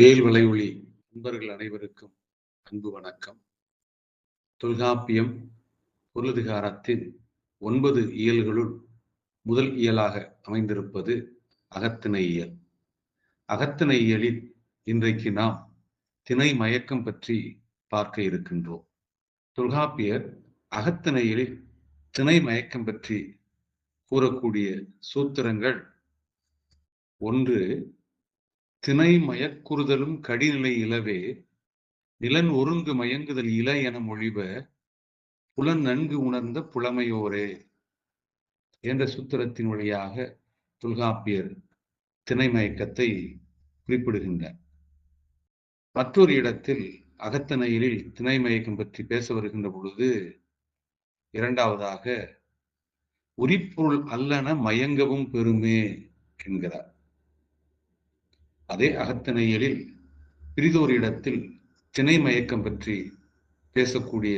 வேல் வலை ஒளி நண்பர்கள் அனைவருக்கும் அன்பு வணக்கம். தொல்காப்பியம் பொருளதிகாரத்தின் ஒன்பது இயல்களுள் முதல் இயலாக அமைந்திருப்பது அகத்திணை இயல். அகத்திணை இயலில் இன்றைக்கு நாம் திணை மயக்கம் பற்றி பார்க்க இருக்கின்றோம். தொல்காப்பியர் அகத்திணையிலில் திணை மயக்கம் பற்றி கூறக்கூடிய சூத்திரங்கள் ஒன்று திணை மயக்குறுதலும் கடிநிலை இலவே நிலன் ஒருங்கு மயங்குதல் இல என மொழிப புலன் நன்கு உணர்ந்த புலமையோரே என்ற சூத்திரத்தின் வழியாக தொல்காப்பியர் திணை மயக்கத்தை குறிப்பிடுகின்றார். மற்றொரு இடத்தில் அகத்தணையிலில் திணை மயக்கம் பற்றி பேச வருகின்ற பொழுது இரண்டாவதாக உரிப்பொருள் அல்லன மயங்கவும் பெருமே என்கிறார். அதே அகத்திணையலில் பிரிதோர் இடத்தில் திணை மயக்கம் பற்றி பேசக்கூடிய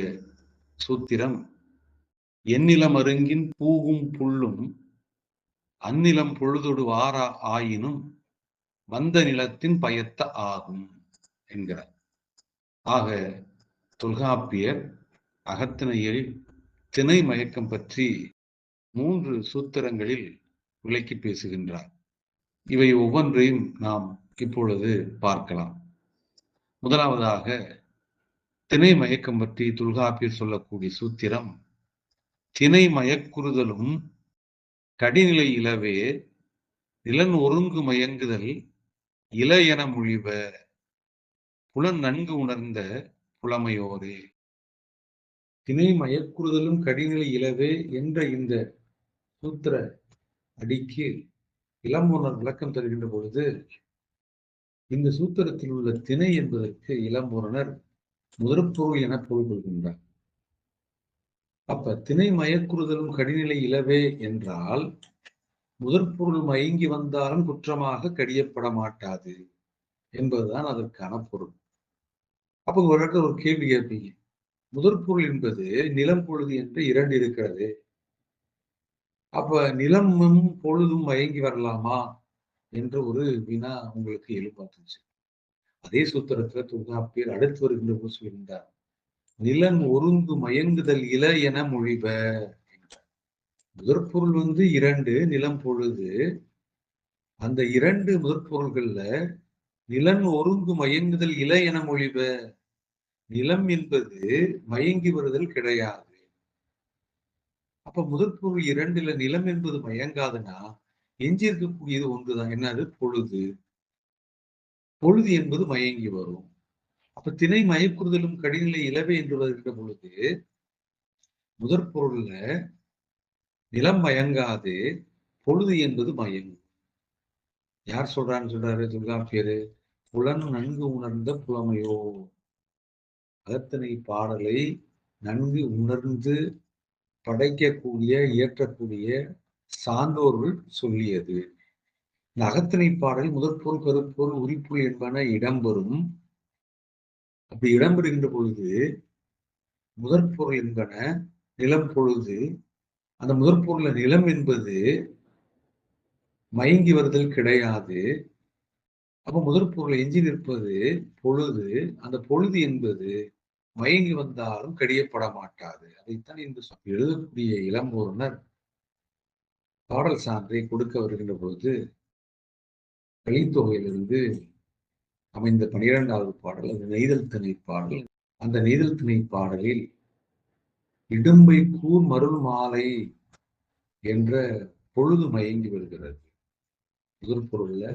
சூத்திரம் எந்நிலம் அருங்கின் பூவும் புல்லும் அந்நிலம் பொழுதொடு வாரா ஆயினும் வந்த நிலத்தின் பயத்த ஆகும் என்கிறார். ஆக தொல்காப்பியர் அகத்திணையலில் திணை மயக்கம் பற்றி மூன்று சூத்திரங்களில் விளக்கி பேசுகின்றார். இவை ஒவ்வொன்றையும் நாம் இப்பொழுது பார்க்கலாம். முதலாவதாக திணை மயக்கம் பற்றி தொல்காப்பியர் சொல்லக்கூடிய சூத்திரம் திணை மயக்குறுதலும் கடிநிலை இலவே நிலன் ஒருங்கு மயங்குதல் இல என மொழிவ புலன் நன்கு உணர்ந்த புலமையோரே. திணை மயக்குறுதலும் கடிநிலை இலவே என்ற இந்த சூத்திர அடிக்கு இளம்புணர் விளக்கம் தருகின்ற பொழுது இந்த சூத்திரத்தில் உள்ள திணை என்பதற்கு இளம்பூரணர் முதற்பொருள் என பொருள் கொள்கின்றார். அப்ப திணை மயக்குறுதலும் கடிநிலை இலவே என்றால் முதற்பொருள் மயங்கி வந்தாலும் குற்றமாக கடியப்பட மாட்டாது என்பதுதான் அதற்கான பொருள். அப்போ ஒரு ஒரு கேள்வி கேட்பீங்க. முதற்பொருள் என்பது நிலம் பொழுது என்று இரண்டு இருக்கிறது. அப்ப நிலமும் பொழுதும் மயங்கி வரலாமா? என்ற ஒரு வினா உங்களுக்கு எழுப்பாத்துச்சு அதே சூத்திரத்துல தொல்காப்பியர் அடுத்து வருகின்ற போது சொல்கின்றார் நிலன் ஒருங்கு மயங்குதல் இல என மொழிப முதற்பொருள் வந்து இரண்டு நிலம் பொழுது. அந்த இரண்டு முதற்பொருள்கள்ல நிலன் ஒருங்கு மயங்குதல் இல என மொழிப நிலம் என்பது மயங்கி வருதல் கிடையாது. அப்ப முதற்பொருள் இரண்டுல நிலம் என்பது மயங்காதுன்னா எஞ்சி இருக்கக்கூடியது ஒன்றுதான். என்னது? பொழுது. பொழுது என்பது மயங்கி வரும். அப்ப திணை மயக்குறுதலும் கடிநிலை இலவை என்று வருகின்ற பொழுது முதற்பொருள்ல நிலம் மயங்காது பொழுது என்பது மயங்கும். யார் சொல்றான்னு சொல்றாரு? தொல்காப்பியரு புலன் நன்கு உணர்ந்த புலமையோ. அகத்தனை பாடலை நன்கு உணர்ந்து படைக்கக்கூடிய இயற்றக்கூடிய சான்றோர்கள் சொல்லியது. இந்த அகத்திணை பாடல் முதற்பொருள் கருப்பொருள் உரிப்பொருள் என்பன இடம்பெறும். அப்படி இடம்பெறுகின்ற பொழுது முதற்பொருள் என்பன நிலம் பொழுது அந்த முதற்பொருள் நிலம் என்பது மயங்கி வருதல் கிடையாது. அப்ப முதற்பொருள் எஞ்சி நிற்பது பொழுது அந்த பொழுது என்பது மயங்கி வந்தாலும் கடியப்பட மாட்டாது அதைத்தான் இன்று எழுதக்கூடிய இளம்பூர்ணர் பாடல் சான்றை கொடுக்க வருகின்ற பொழுது கலித்தொகையிலிருந்து அமைந்த பனிரெண்டாவது பாடல் அந்த நெய்தல் திணை பாடல். அந்த நெய்தல் திணை பாடலில் இடும்பை கூர் மருள் மாலை என்ற பொழுது மயங்கி வருகிறது. முதல் பொருள்ல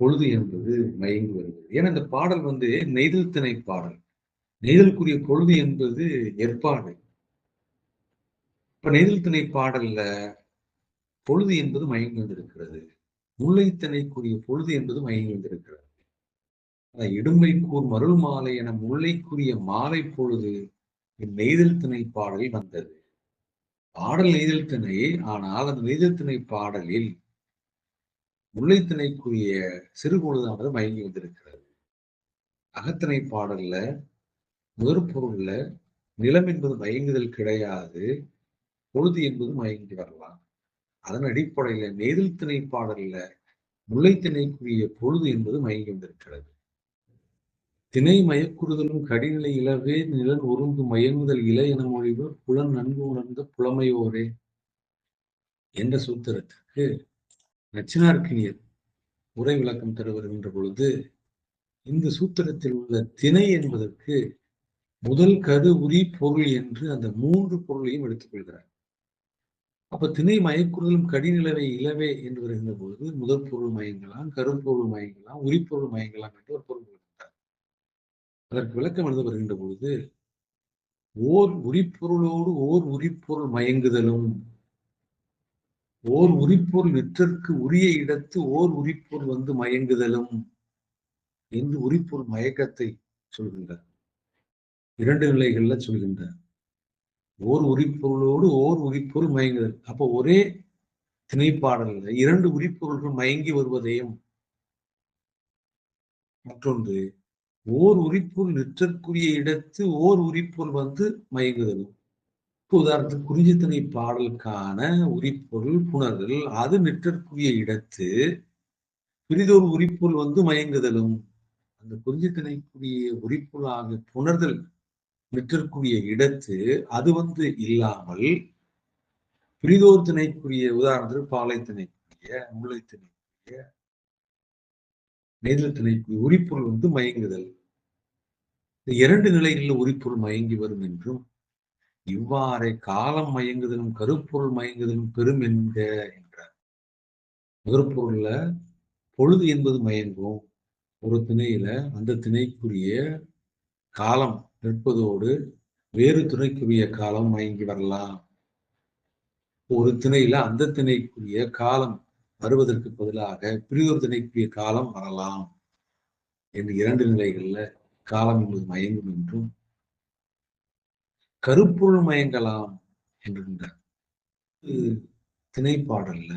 பொழுது என்பது மயங்கி வருகிறது. ஏன்னா இந்த பாடல் வந்து நெய்தல் திணை பாடல். நெய்தலுக்குரிய பொழுது என்பது ஏற்பாடு. இப்ப நெய்தல் திணை பாடல்ல பொழுது என்பது மயங்கி வந்திருக்கிறது முல்லைத்திணைக்குரிய பொழுது என்பது மயங்கி வந்திருக்கிறது கூர் மருள் மாலை என முல்லைக்குரிய மாலை பொழுது நெய்தல் திணை பாடல் வந்தது. பாடல் நெய்தல் திணை ஆனால் அந்த நெய்தல் திணை பாடலில் முல்லைத்திணைக்குரிய சிறு பொழுதானது மயங்கி வந்திருக்கிறது. அகத்திணை பாடல்ல முதற் பொருள்ல நிலம் என்பது மயங்குதல் கிடையாது பொழுது என்பது மயங்கி வரலாம். அதன் அடிப்படையில நெய்தல் திணை பாடல்ல முல்லைத்திணைக்குரிய பொழுது என்பது மயங்கி வந்திருக்கிறது திணை மயக்குறுதலும் கடிநிலை இளவே நிழல் உருந்து மயங்குதல் இலை என மொழிவு புலன் நன்கு உணர்ந்த புலமையோரே என்ற சூத்திரத்திற்கு நச்சினார்க்கினியர் உரை விளக்கம் தர வருகின்ற பொழுது இந்த சூத்திரத்தில் உள்ள திணை என்பதற்கு முதல் கரு உரி பொருள் என்று அந்த மூன்று பொருளையும் எடுத்துக்கொள்கிறார் அப்ப திணை மயக்குறலும் கடிநிலவை இலவே என்று வருகின்ற பொழுது முதற் பொருள் மயங்கலாம் கரும்பொருள் மயங்கலாம் உரிப்பொருள் மயங்கலாம் என்று ஒரு பொருள் வருகின்றார் அதற்கு விளக்கம் எழுத வருகின்ற பொழுது ஓர் உரிப்பொருளோடு ஓர் உரிப்பொருள் மயங்குதலும் ஓர் உரிப்பொருள் விற்றற்கு உரிய இடத்து ஓர் உரிப்பொருள் வந்து மயங்குதலும் என்று உரிப்பொருள் மயக்கத்தை சொல்கின்றார். இரண்டு நிலைகள்ல சொல்கின்றார். ஓர் உரிப்பொருளோடு ஓர் உரிப்பொருள் மயங்குதல். அப்போ ஒரே திணைப்பாடல்ல இரண்டு உரிப்பொருள்கள் மயங்கி வருவதையும் மற்றொன்று ஓர் உரிப்பொருள் நிற்றற்குரிய இடத்து ஓர் உரிப்பொருள் வந்து மயங்குதலும் உதாரணத்துக்கு குறிஞ்சித்தனை பாடலுக்கான உரிப்பொருள் புணர்தல் அது நிற்றற்குரிய இடத்து பிரிதொரு உரிப்பொருள் வந்து மயங்குதலும். அந்த குறிஞ்சித்தனைக்குரிய உரிப்பொருளாக புணர்தல் நிற்றற்குரிய இடத்து அது வந்து இல்லாமல் பிரிதோர் திணைக்குரிய உதாரணத்துக்கு பாலை திணைக்குரிய முல்லை திணைக்குரிய நெய்தல் திணைக்குரிய உரிப்பொருள் வந்து மயங்குதல். இந்த இரண்டு நிலைகளில் உரிப்பொருள் மயங்கி வரும் என்றும் இவ்வாறே காலம் மயங்குதலும் கருப்பொருள் மயங்குதலும் பெரும் என்க என்றார். முதற்பொருள்ல பொழுது என்பது மயங்கும். ஒரு திணையில அந்த திணைக்குரிய காலம் நிற்பதோடு வேறு துணைக்குரிய காலம் மயங்கி வரலாம். ஒரு திணையில அந்த திணைக்குரிய காலம் வருவதற்கு பதிலாக பிரியோர் திணைக்குரிய காலம் வரலாம். என்று இரண்டு நிலைகள்ல காலம் என்பது மயங்கும் என்றும் கருப்பொருள் மயங்கலாம் என்று திணைப்பாடல்ல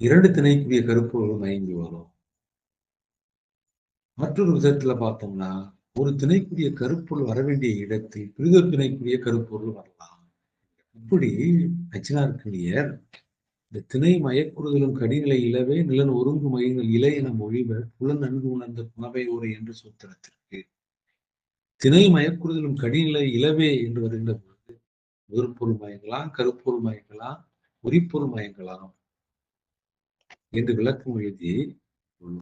இரண்டு திணைக்குரிய கருப்பொருள் மயங்கி வரும். மற்றொரு விதத்துல பார்த்தோம்னா ஒரு திணைக்குரிய கருப்பொருள் வர வேண்டிய இடத்தில் பிரிதொரு திணைக்குரிய கருப்பொருள் வரலாம். இப்படி நச்சினார்க்கினியர் இந்த திணை மயக்குறுதலும் கடிநிலை இலவே நிலன் ஒருங்கு மயங்கள் இலை என மொழிவ புலன் நன்கு உணர்ந்த புனவை உரை என்று சூத்திரத்திற்கு. திணை மயக்குறுதலும் கடிநிலை இலவே என்று வருகின்ற பொழுது முதற்பொருள் மயங்களாம் கருப்பொருள் மயங்களாம் உரிப்பொருள் மயங்களாம் என்று விளக்கம் எழுதி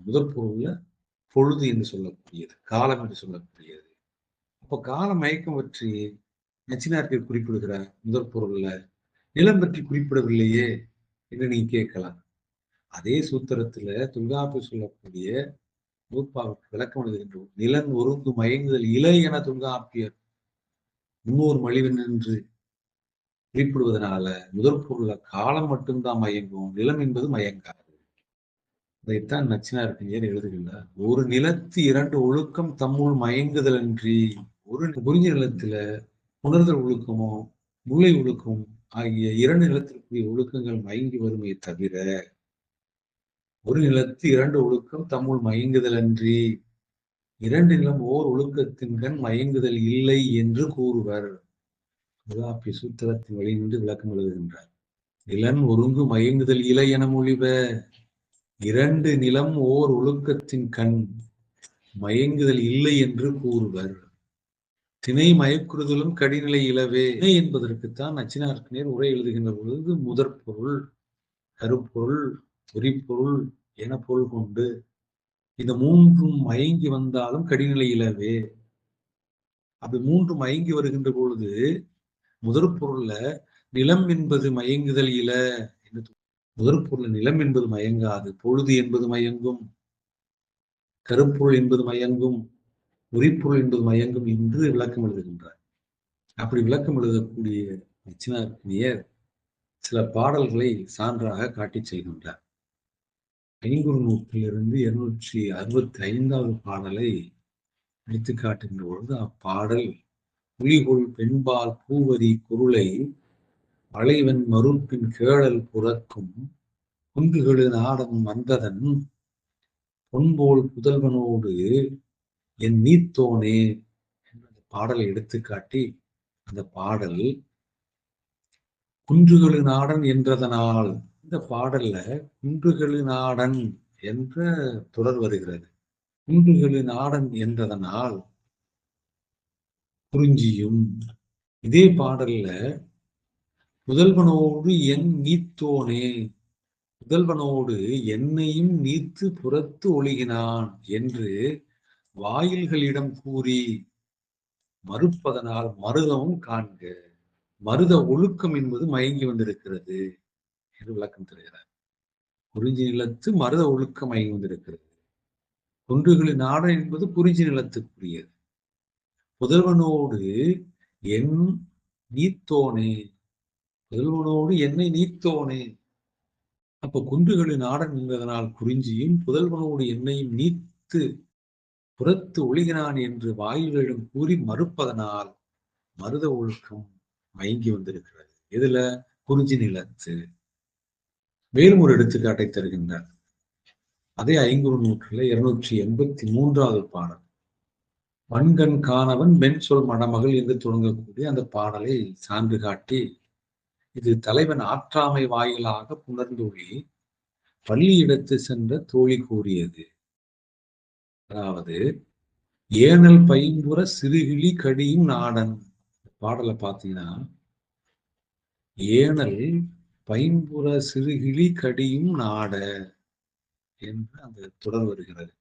முதற்பொருள்ல பொழுது என்று சொல்லக்கூடியது காலம் என்று சொல்லக்கூடியது. அப்போ கால மயக்கம் பற்றி நச்சினார்கள் குறிப்பிடுகிறார் முதற் பொருள்ல நிலம் பற்றி குறிப்பிடவில்லையே என்று நீங்க கேட்கலாம். அதே சூத்திரத்துல துல்காப்பு சொல்லக்கூடிய நூற்பாவுக்கு விளக்கம் எழுதுகின்றோம் நிலன் ஒருங்கு மயங்குதல் இலை என துல்காப்பியர் முன்னோர் மலிவு நின்று குறிப்பிடுவதனால முதற் பொருள்ல காலம் மட்டும்தான் மயங்கும் நிலம் என்பது மயங்காது. அதைத்தான் நச்சினார்கஞ்சர் எழுதுகின்றார்? ஒரு நிலத்து இரண்டு ஒழுக்கம் தம்முள் மயங்குதல் அன்றி ஒரு புரிஞ்ச நிலத்துல உணர்தல் ஒழுக்கமோ முல்லை ஒழுக்கம் ஆகிய இரண்டு நிலத்திற்குரிய ஒழுக்கங்கள் மயங்கி வருமே தவிர ஒரு நிலத்து இரண்டு ஒழுக்கம் தம்முள் மயங்குதல் அன்றி இரண்டு நிலம் ஓர் ஒழுக்கத்தின் கண் மயங்குதல் இல்லை என்று கூறுவர். முதாப்பி சூத்திரத்தின் வழி நின்று விளக்கம் எழுதுகின்றார். நிலன் ஒருங்கு மயங்குதல் இலை என மொழிவ இரண்டு நிலம் ஓர் ஒழுக்கத்தின் கண் மயங்குதல் இல்லை என்று கூறுவர். திணை மயக்குறுதலும் கடிநிலை இலவே. திணை என்பதற்குத்தான் நச்சினார்க்கினர் உரை எழுதுகின்ற பொழுது முதற் பொருள் கருப்பொருள் பொறிப்பொருள் என பொருள் கொண்டு இந்த மூன்றும் மயங்கி வந்தாலும் கடிநிலை இலவே. அப்படி மூன்று மயங்கி வருகின்ற பொழுது முதற் பொருள்ல நிலம் என்பது மயங்குதல் இல. முதற்பொருள் பொருள் நிலம் என்பது மயங்காது பொழுது என்பது மயங்கும் கருப்பொருள் என்பது மயங்கும் உரிப்பொருள் என்பது மயங்கும் என்று விளக்கம் எழுதுகின்றார். அப்படி விளக்கம் எழுதக்கூடிய நச்சினார் சில பாடல்களை சான்றாக காட்டிச் செல்கின்றார். ஐங்குறு நூற்றிலிருந்து இருநூற்றி அறுபத்தி ஐந்தாவது பாடலை எடுத்து காட்டுகின்ற பொழுது அப்பாடல் புலிகொள் பெண்பால் பூவரி குருளை அலைவன் மருள்பின் கேழல் புறக்கும் குன்றுகளு நாடன் வந்ததன் பொன்போல் புதல்வனோடு என் நீத்தோனே அந்த பாடலை எடுத்துக்காட்டி அந்த பாடல் குன்றுகளு நாடன் என்றதனால் இந்த பாடல்ல குன்றுகளு நாடன் என்ற தொடர் வருகிறது. குன்றுகளின் நாடன் என்றதனால் குறிஞ்சியும் இதே பாடல்ல புதல்வனோடு என் நீத்தோனே. புதல்வனோடு என்னையும் நீத்து புறத்து ஒழுகினான் என்று வாயில்களிடம் கூறி மறுப்பதனால் மருதமும் காண்க. மருத ஒழுக்கம் என்பது மயங்கி வந்திருக்கிறது என்று விளக்கம் தருகிறார். குறிஞ்சி நிலத்து மருத ஒழுக்கம் மயங்கி வந்திருக்கிறது. குன்றுகளின் நாடு என்பது குறிஞ்சி நிலத்துக்குரியது. புதல்வனோடு என் நீத்தோனே. புதல்வனோடு என்னை நீத்தோனே. அப்ப குன்றுகளின் ஆடன் என்பதனால் குறிஞ்சியும் புதல்வனோடு என்னையும் நீத்து புறத்து ஒழுகினான் என்று வாயில்களிடம் கூறி மறுப்பதனால் மருத ஒழுக்கம் மயங்கி வந்திருக்கிறது. இதுல குறிஞ்சி நிலத்து. மேலும் ஒரு எடுத்துக்காட்டை தருகின்றார். அதே ஐங்குறு நூற்றுல இருநூற்றி எண்பத்தி மூன்றாவது பாடல். வன்கண் காணவன் மென் சொல் மணமகள் என்று தொடங்கக்கூடிய அந்த பாடலை சான்று காட்டி இது தலைவன் ஆற்றாமை வாயிலாக புணர்ந்தொழி எடுத்து சென்ற தோழி கூறியது. அதாவது ஏனல் பைம்புற சிறுகிளி கடியும் நாடன். பாடலை பார்த்தீங்கன்னா ஏனல் பைம்புற சிறுகிளி கடியும் நாட என்று அந்த தொடர் வருகிறது.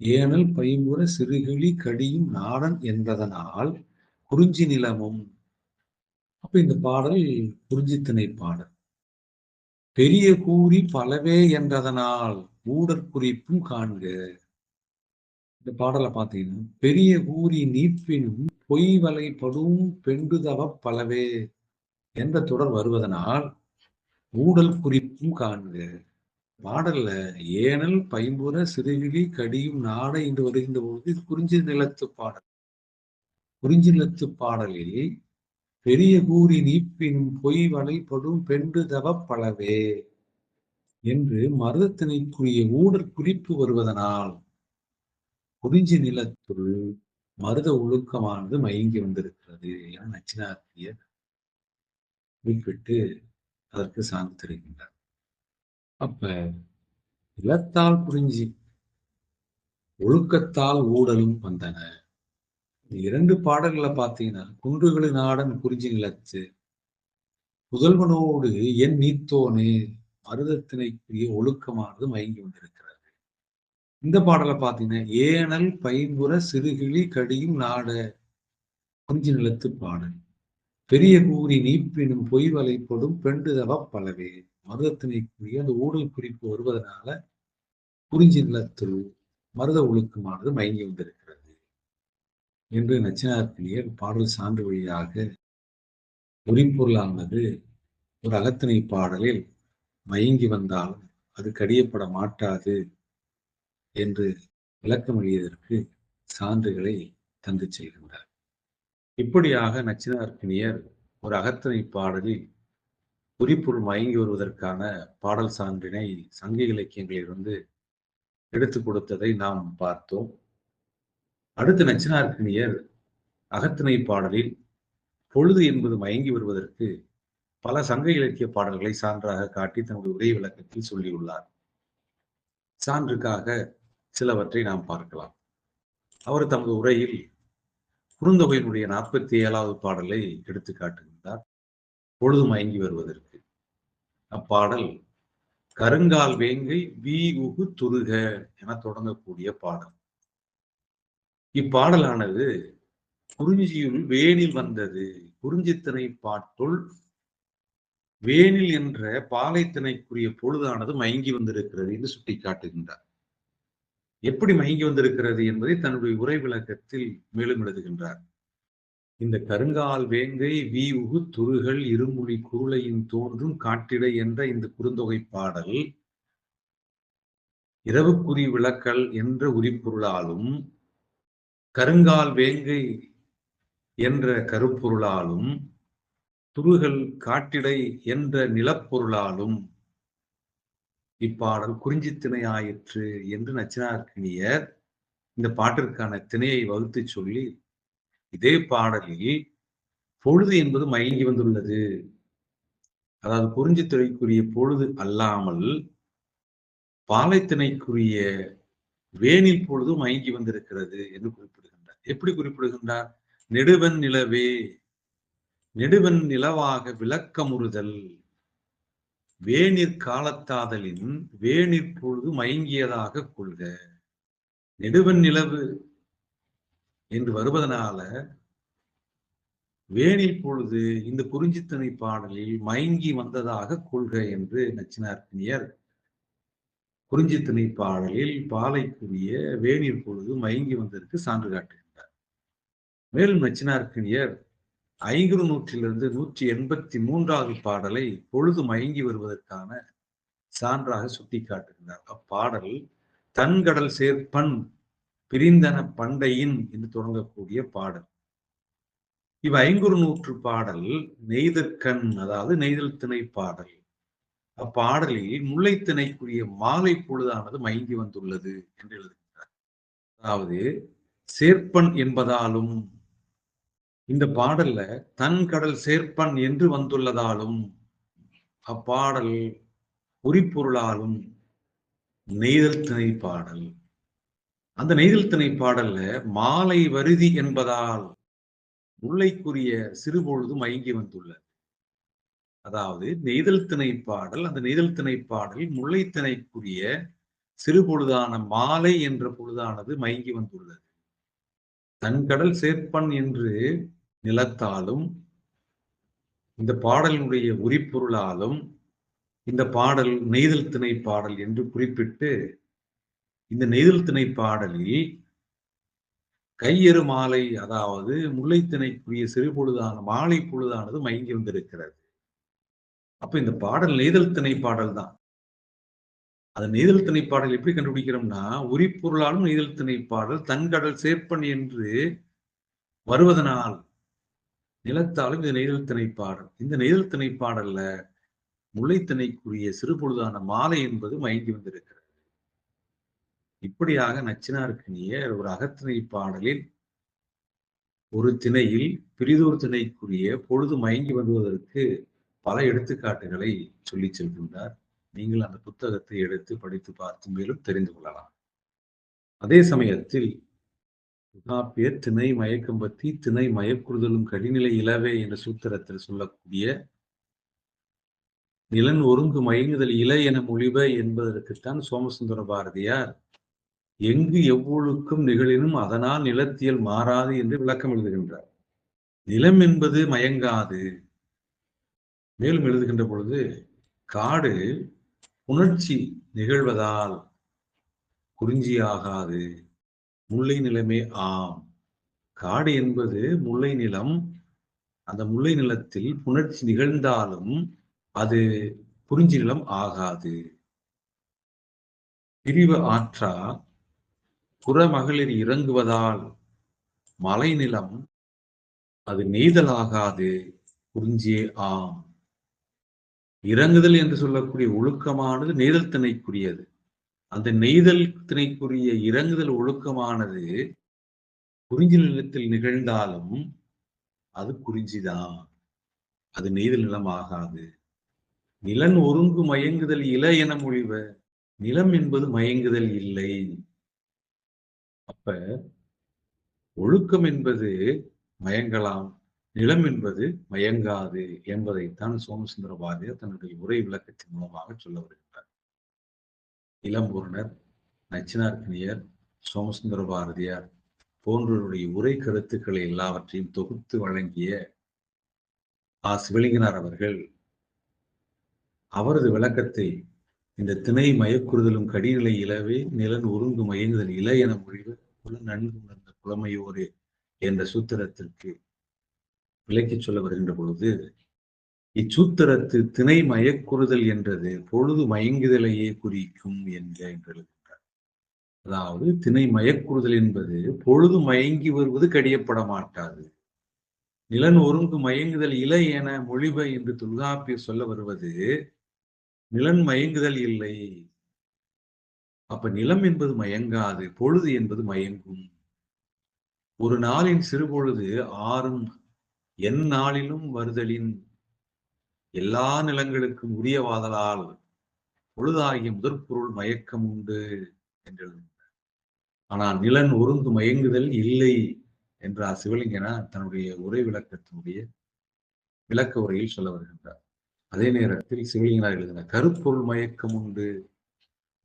ஏனல் பைம்புற சிறுகிளி கடியும் நாடன் என்பதனால் குறிஞ்சி நிலமும் அப்ப இந்த பாடல் குறிஞ்சித்திணை பாடல். பெரிய கூறி பலவே என்றதனால் ஊடற் குறிப்பும் காண்க. இந்த பாடலை பார்த்தீங்கன்னா பெரிய கூறி நீப்பினும் பொய் வலைப்படும் பெண்டுதவ பலவே என்ற தொடர் வருவதனால் ஊடல் குறிப்பும் காண்க. பாடல்ல ஏனல் பைம்புற சிறுகிளி கடியும் நாட என்று வருகின்ற பொழுது குறிஞ்சி நிலத்து பாடல். குறிஞ்சி நிலத்து பாடலில் பெரிய கூறி நீப்பின் பொய் வலைப்படும் பெண்டு தவ பலவே என்று மருதத்தினைக்குரிய ஊடற் குறிப்பு வருவதனால் குறிஞ்சி நிலத்துள் மருத ஒழுக்கமானது மயங்கி வந்திருக்கிறது என நச்சினார்த்தியர் குறிப்பிட்டு அதற்கு சார்ந்து தருகின்றார். அப்ப நிலத்தால் குறிஞ்சி ஒழுக்கத்தால் ஊடலும் வந்தன. இரண்டு பாடல்களை பார்த்தீங்கன்னா குன்றுகளு நாடன் குறிஞ்சி நிலத்து புதல்வனோடு என் நீத்தோனே மருதத்தினைக்குரிய ஒழுக்கமானது மயங்கி வந்திருக்கிறது. இந்த பாடலை பார்த்தீங்கன்னா ஏனல் பைம்புற சிறுகிளி கடியும் நாட குறிஞ்சி நிலத்து பாடல். பெரிய கூறி நீப்பினும் பொய் வலைப்படும் பெண்டுதவ பலவே. மருதத்தினைக்குரிய அந்த ஊடல் குறிப்பு வருவதனால குறிஞ்சி நிலத்தில் மருத ஒழுக்கமானது மயங்கி வந்திருக்கிறது. என்று நச்சினார்த்தினியர் பாடல் சான்று வழியாக உரிம்பொருளானது ஒரு அகத்திணை பாடலில் மயங்கி வந்தாலும் அது கடியப்பட மாட்டாது என்று விளக்கம் எழுதியதற்கு சான்றுகளை தந்து செல்கின்றார். இப்படியாக நச்சினார்க்கினியர் ஒரு அகத்திணை பாடலில் குறிப்பொருள் மயங்கி வருவதற்கான பாடல் சான்றினை சங்க இலக்கியங்களிலிருந்து எடுத்து கொடுத்ததை நாம் பார்த்தோம். அடுத்து நச்சினார்க்கினியர் அகத்திணை பாடலில் பொழுது என்பது மயங்கி வருவதற்கு பல சங்க இலக்கிய பாடல்களை சான்றாக காட்டி தன்னுடைய உரை விளக்கத்தில் சொல்லியுள்ளார். சான்றுக்காக சிலவற்றை நாம் பார்க்கலாம். அவர் தமது உரையில் குறுந்தொகையினுடைய நாற்பத்தி ஏழாவது பாடலை எடுத்து காட்டுகின்றார். பொழுது மயங்கி வருவதற்கு. அப்பாடல் கருங்கால் வேங்கை வீ உகு துருக என தொடங்கக்கூடிய பாடல். இப்பாடலானது குறிஞ்சியுள் வேனில் வந்தது. குறிஞ்சித்திணை பாட்டுள் வேனில் என்ற பாலைத்திணைக்குரிய பொழுதானது மயங்கி வந்திருக்கிறது என்று சுட்டிக்காட்டுகின்றார். எப்படி மயங்கி வந்திருக்கிறது என்பதை தன்னுடைய உரை விளக்கத்தில் மேலும் எழுதுகின்றார். இந்த கருங்கால் வேங்கை வி உகு துருகள் இருமொழி குருளையின் தோன்றும் காட்டிடை என்ற இந்த குறுந்தொகை பாடல் இரவுக்குறி விளக்கல் என்ற உரிப்பொருளாலும் கருங்கால் வேங்கை என்ற கருப்பொருளாலும் துருகல் காட்டிடை என்ற நிலப்பொருளாலும் இப்பாடல் குறிஞ்சி திணையாயிற்று என்று நச்சினார்க்கினியர் இந்த பாட்டிற்கான திணையை வகுத்து சொல்லி இதே பாடலில் பொழுது என்பது மயங்கி வந்துள்ளது. அதாவது குறிஞ்சி துறைக்குரிய பொழுது அல்லாமல் பாலைத்திணைக்குரிய வேனில் பொழுது மயங்கி வந்திருக்கிறது என்று குறிப்பிடுகின்றார் எப்படி குறிப்பிடுகின்றார்? நெடுவன் நிலவே நெடுவன் நிலவாக விளக்கமுறுதல் வேணிற் காலத்தாதலின் வேணிற் பொழுது மயங்கியதாக கொள்க. நெடுவன் நிலவு என்று வருவதனால வேணில் பொழுது இந்த குறிஞ்சித்தனை பாடலில் மயங்கி வந்ததாக கொள்க என்று நச்சினார்க்கினியர் குறிஞ்சித்தனை பாடலில் பாலைக்குரிய வேணில் பொழுது மயங்கி வந்ததற்கு சான்று காட்டு. மேலும் நச்சினார்க்கினியர் ஐங்குறு நூற்றிலிருந்து நூற்றி எண்பத்தி மூன்றாவது பாடலை பொழுது மயங்கி வருவதற்கான சான்றாக சுட்டிக்காட்டுகின்றார் அப்பாடல் தன்கடல் சேர்ப்பன் பிரிந்தன பண்டையின் என்று தொடங்கக்கூடிய பாடல். இவ் ஐங்குறு நூற்று பாடல் நெய்தற்கண் அதாவது நெய்தல் திணை பாடல். அப்பாடலில் முல்லைத்திணைக்குரிய மாலை பொழுதானது மயங்கி வந்துள்ளது என்று எழுதுகிறார். அதாவது சேர்ப்பன் என்பதாலும் இந்த பாடல்ல தன் கடல் சேர்ப்பன் என்று வந்துள்ளதாலும் அப்பாடல் உரிப்பொருளாலும் நெய்தல் திணை பாடல். அந்த நெய்தல் திணை பாடல்ல மாலை வருதி என்பதால் முல்லைக்குரிய சிறுபொழுது மயங்கி வந்துள்ளது. அதாவது நெய்தல் திணை பாடல் அந்த நெய்தல் திணை பாடல் முல்லைத்திணைக்குரிய சிறுபொழுதான மாலை என்ற பொழுதானது மயங்கி வந்துள்ளது. தன்கடல் சேர்ப்பன் என்று நிலத்தாலும் இந்த பாடலினுடைய உரிப்பொருளாலும் இந்த பாடல் நெய்தல் திணை பாடல் என்று குறிப்பிட்டு இந்த நெய்தல் திணை பாடலில் கையெறு மாலை அதாவது முல்லைத்திணைக்குரிய சிறு பொழுதான மாலை பொழுதானது மயங்கி வந்திருக்கிறது. அப்ப இந்த பாடல் நெய்தல் திணை பாடல் தான் அது நெய்தல் திணைப்பாடல் எப்படி கண்டுபிடிக்கிறோம்னா உரிப்பொருளாலும் நெய்தல் திணைப்பாடல் பாடல் தன்கடல் சேர்ப்பன் என்று வருவதனால் நிலத்தாலும் இந்த நெய்தல் திணைப்பாடல். பாடல் இந்த நெய்தல் திணைப்பாடல்ல முல்லைத்திணைக்குரிய சிறுபொழுதான மாலை என்பது மயங்கி வந்திருக்கிறது. இப்படியாக நச்சினார்க்கினிய ஒரு அகத்திணை பாடலில் ஒரு திணையில் பிரிதூர் திணைக்குரிய பொழுது மயங்கி வருவதற்கு பல எடுத்துக்காட்டுகளை சொல்லி செல்கின்றார். நீங்கள் அந்த புத்தகத்தை எடுத்து படித்து பார்த்து மேலும் தெரிந்து கொள்ளலாம். அதே சமயத்தில் தொல்காப்பியர் திணை மயக்கம் பற்றி திணை மயக்குறுதலும் கடிநிலை இலவே என்ற சூத்திரத்தில் சொல்லக்கூடிய நிலன் ஒருங்கு மயங்குதல் இலை என மொழிப என்பதற்குத்தான் சோமசுந்தர பாரதியார் எங்கு எவ்வொழுக்கும் நிகழினும் அதனால் நிலத்தியல் மாறாது என்று விளக்கம் எழுதுகின்றார். நிலம் என்பது மயங்காது மேலும் எழுதுகின்ற பொழுது காடு உணர்ச்சி நிகழ்வதால் குறிஞ்சியாகாது. முல்லை நிலமே ஆம். காடு என்பது முல்லை நிலம். அந்த முல்லை நிலத்தில் புணர்ச்சி நிகழ்ந்தாலும் அது குறிஞ்சி நிலம் ஆகாது. பிரிவு ஆற்றா புறமகளிர் இறங்குவதால் மலை நிலம் அது நெய்தலாகாது குறிஞ்சியே ஆம். இறங்குதல் என்று சொல்லக்கூடிய ஒழுக்கமானது நெய்தல் திணைக்குரியது அந்த நெய்தல் திணைக்குரிய இறங்குதல் ஒழுக்கமானது குறிஞ்சி நிலத்தில் நிகழ்ந்தாலும் அது குறிஞ்சிதான். அது நெய்தல் நிலம் ஆகாது நிலன் ஒருங்கு மயங்குதல் இல என மொழிவ நிலம் என்பது மயங்குதல் இல்லை. அப்ப ஒழுக்கம் என்பது மயங்கலாம். நிலம் என்பது மயங்காது என்பதைத்தான் சோமசுந்தர பாரதியார் தன்னுடைய உரை விளக்கத்தின் மூலமாக சொல்ல வருகின்றார். இளம்பூரணர் நச்சினார்க்கினியர் சோமசுந்தர பாரதியார் போன்றவருடைய உரை கருத்துக்களை எல்லாவற்றையும் தொகுத்து வழங்கிய ஆ. சிவலிங்கனார் அவர்கள் அவரது விளக்கத்தை இந்த திணை மயக்குறுதலும் கடிநிலை இலவே நிலன் ஒருங்கு மயங்குதல் இலை என மொழிவு நன்கு உணர்ந்த புலமையோரே என்ற சூத்திரத்திற்கு விளக்கி சொல்ல வருகின்ற பொழுது இச்சூத்திரத்து திணை மயக்குறுதல் என்றது பொழுது மயங்குதலையே குறிக்கும் என்க என்று அதாவது திணை மயக்குறுதல் என்பது பொழுது மயங்கி வருவது கடியப்பட மாட்டாது. நிலன் ஒருங்கு மயங்குதல் இலை என மொழிப என்று தொல்காப்பியர் சொல்ல வருவது நிலன் மயங்குதல் இல்லை. அப்ப நிலம் என்பது மயங்காது பொழுது என்பது மயங்கும். ஒரு நாளின் சிறுபொழுது ஆறும் என் நாளிலும் வருதலின் எல்லா நிலங்களுக்கும் உரியவாதலால் பொழுதாகிய முதற்பொருள் மயக்கம் உண்டு என்று ஆனால் நிலன் ஒருந்து மயங்குதல் இல்லை என்றார் சிவலிங்கனா தன்னுடைய உரை விளக்கத்தினுடைய விளக்க உரையில் சொல்ல வருகின்றார். அதே நேரத்தில் சிவலிங்கனார் எழுதின கருப்பொருள் மயக்கம் உண்டு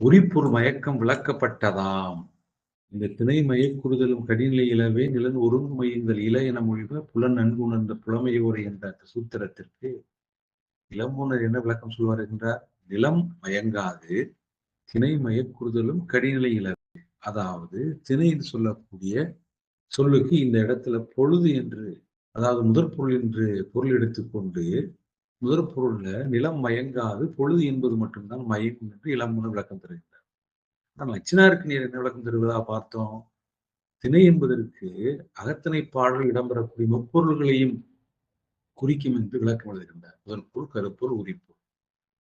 உரிப்பொருள் மயக்கம் விளக்கப்பட்டதாம். இந்த திணை மயக்குறுதலும் கடிநிலை இலவே நிலன் ஒருங்கு மயங்கள் இல என மொழிவ புலன் நன்கு உணர்ந்த புலமையோரை என்ற அந்த சூத்திரத்திற்கு இளம்புணர் என்ன விளக்கம் சொல்வார் என்றார்? நிலம் மயங்காது திணை மயக்குறுதலும் கடிநிலை இலவே அதாவது திணை சொல்லக்கூடிய சொல்லுக்கு இந்த இடத்துல பொழுது என்று அதாவது முதற் பொருள் என்று பொருள் எடுத்துக்கொண்டு முதற் பொருள்ல நிலம் மயங்காது பொழுது என்பது மட்டும்தான் மயங்கும் என்று இளம்புணர் விளக்கம் தருகிறது நான் நச்சினாருக்கு நீர் என்ன விளக்கம் தருவதா பார்த்தோம்? திணை என்பதற்கு அகத்திணை பாடல் இடம்பெறக்கூடிய முப்பொருள்களையும் குறிக்கும் என்று விளக்கம் எழுதுகின்றார். முதல் பொருள் கருப்பொருள் உரிப்பொருள்.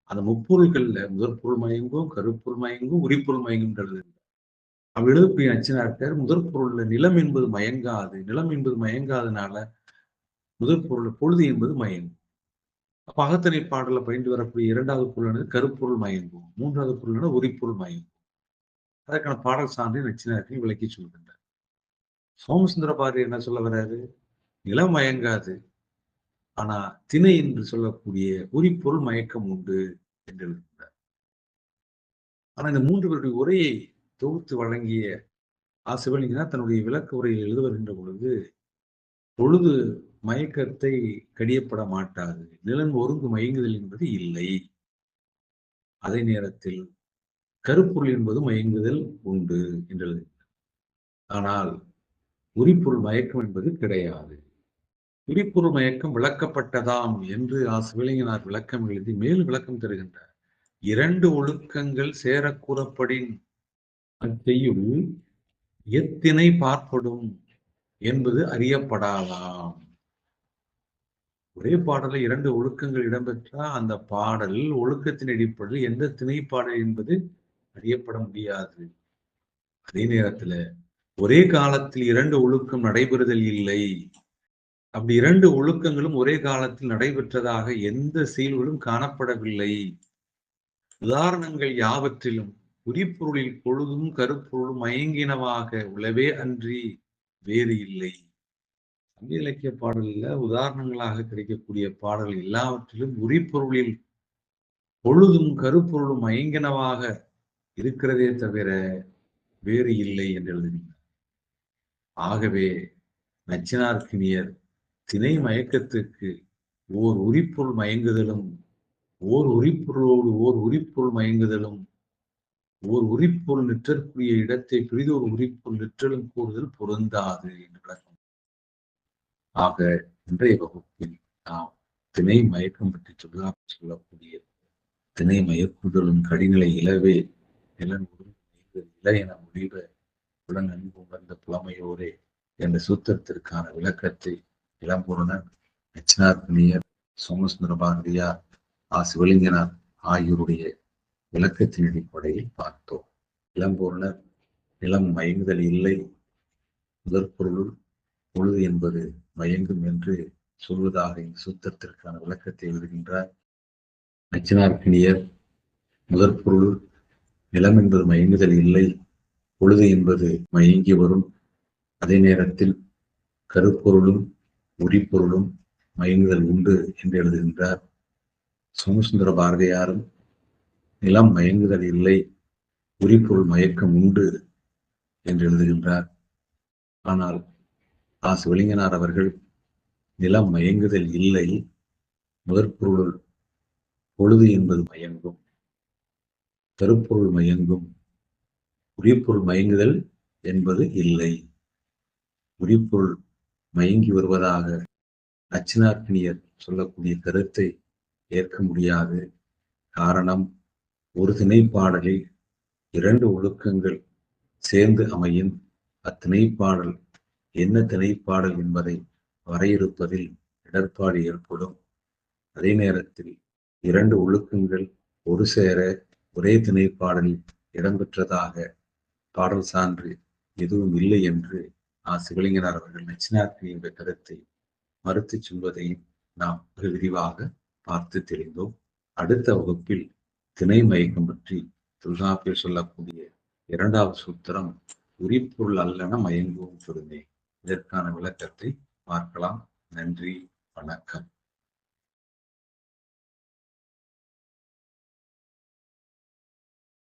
அந்த முப்பொருள்கள்ல முதற்பொருள் மயங்கும் கருப்பொருள் மயங்கும் உரிப்பொருள் மயங்கும் எழுதுகின்றார். அவள் எழுதக்கூடிய நச்சினார்கர் முதற் பொருள்ல நிலம் என்பது மயங்காது நிலம் என்பது மயங்காதனால முதற் பொருள் பொழுது என்பது மயங்கும். அப்ப அகத்தனை பாடல பயின்று வரக்கூடிய இரண்டாவது பொருளானது கருப்பொருள் மயங்கும். மூன்றாவது பொருளான உரிப்பொருள் மயங்கும். அதற்கான பாடல் சான்றை நச்சினார்கள் விளக்கி சொல்கின்றார். சோமசுந்தர பாரதி என்ன சொல்ல வர்றாரு நிலம் மயங்காது. ஆனா திணை என்று சொல்லக்கூடிய உரிப்பொருள் மயக்கம் உண்டு என்று எழுதுகின்றார். ஆனா இந்த மூன்று பேருடைய உரையை தொகுத்து வழங்கிய ஆசிவலிங்கனா தன்னுடைய விளக்க உரையை எழுத வருகின்ற பொழுது பொழுது மயக்கத்தை கடியப்பட மாட்டாது. நிலன் ஒருங்கு மயங்குதல் என்பது இல்லை. அதே நேரத்தில் கருப்பொருள் என்பது மயங்குதல் உண்டு என்று ஆனால் உரிப்பொருள் மயக்கம் என்பது கிடையாது. உரிப்பொருள் மயக்கம் விளக்கப்பட்டதாம் என்று ஆசிவலிங்கனார் விளக்கம் எழுதி மேலும் விளக்கம் தருகின்றார். இரண்டு ஒழுக்கங்கள் சேரக்கூறப்படின் செய்யுள் எத்தினை பார்ப்படும் என்பது அறியப்படாதாம். ஒரே பாடலில் இரண்டு ஒழுக்கங்கள் இடம்பெற்றால் அந்த பாடல் ஒழுக்கத்தின் அடிப்படையில் எந்த திணைப்பாடல் என்பது அறியப்பட முடியாது. அதே நேரத்துல ஒரே காலத்தில் இரண்டு ஒழுக்கம் நடைபெறுதல் இல்லை. அப்படி இரண்டு ஒழுக்கங்களும் ஒரே காலத்தில் நடைபெற்றதாக எந்த செயல்களும் காணப்படவில்லை. உதாரணங்கள் யாவற்றிலும் குறிப்பொருளில் பொழுதும் கருப்பொருளும் மயங்கினவாக உள்ளவே அன்றி வேறு இல்லை. சங்க இலக்கிய பாடலில் உதாரணங்களாக கிடைக்கக்கூடிய பாடல் எல்லாவற்றிலும் உரிப்பொருளில் பொழுதும் கருப்பொருளும் மயங்கினவாக இருக்கிறதே தவிர வேறு இல்லை என்று எழுதினார் ஆகவே நச்சினார்க்கினியர் திணை மயக்கத்துக்கு ஓர் உரிப்பொருள் மயங்குதலும் ஓர் உரிப்பொருளோடு ஓர் உரிப்பொருள் மயங்குதலும் ஓர் உரிப்பொருள் நிற்றற்குரிய இடத்தை பிரிதொரு உரிப்பொருள் நிற்றலும் கூறுதல் பொருந்தாது என்று விளக்கம். ஆக இன்றைய வகுப்பில் நாம் திணை மயக்கம் பற்றி சொல்ல சொல்லக்கூடிய திணை மயக்குதலும் கடிநிலை இலவே நிலன் இல என முடிவு உடன் அன்பு உணர்ந்த புலமையோரே என்ற சூத்திரத்திற்கான விளக்கத்தை இளம்பூரணன் நச்சினார்கனியர் சோமசுந்தர பாரதியார் ஆ சிவலிங்கனார் ஆகியோருடைய விளக்கத்தின் அடிப்படையில் பார்த்தோம். இளம்பூரணர் நிலம் மயங்குதல் இல்லை முதற்பொருள் பொழுது என்பது மயங்கும் என்று சொல்வதாக இந்த சூத்திரத்திற்கான விளக்கத்தை எழுதுகின்றார். நச்சினார்கினியர் முதற்பொருள் நிலம் என்பது மயங்குதல் இல்லை. பொழுது என்பது மயங்கி வரும். அதே நேரத்தில் கருப்பொருளும் உரிப்பொருளும் மயங்குதல் உண்டு என்று எழுதுகின்றார். சோமசுந்தர பாரதியாரும் நிலம் மயங்குதல் இல்லை உரிப்பொருள் மயக்கம் உண்டு என்று எழுதுகின்றார். ஆனால் ஆ சிவலிங்கனார் அவர்கள் நிலம் மயங்குதல் இல்லை முதற்பொருள் பொழுது என்பது மயங்கும். கருப்பொருள் மயங்கும். உரிப்பொருள் மயங்குதல் என்பது இல்லை. உரிப்பொருள் மயங்கி வருவதாக நச்சினார்க்கினியர் சொல்லக்கூடிய கருத்தை ஏற்க முடியாது. காரணம் ஒரு திணைப்பாடலில் இரண்டு ஒழுக்கங்கள் சேர்ந்து அமையும். அத்திணைப்பாடல் என்ன திணைப்பாடல் என்பதை வரையறுப்பதில் இடர்பாடு ஏற்படும். அதே நேரத்தில் இரண்டு ஒழுக்கங்கள் ஒரு சேர ஒரே திணைப்பாடலில் இடம்பெற்றதாக பாடல் சான்று எதுவும் இல்லை என்று ஆ சிவலிங்கனார் அவர்கள் நச்சினார்க்கு என்ற கருத்தை மறுத்து சொல்வதையும் நாம் மிக விரிவாக பார்த்து தெரிந்தோம். அடுத்த வகுப்பில் திணை மயக்கம் பற்றி தொல்காப்பியர் சொல்லக்கூடிய இரண்டாவது சூத்திரம் உரிப்பொருள் அல்லன மயங்கவும் பெருமை இதற்கான விளக்கத்தை பார்க்கலாம். நன்றி வணக்கம்.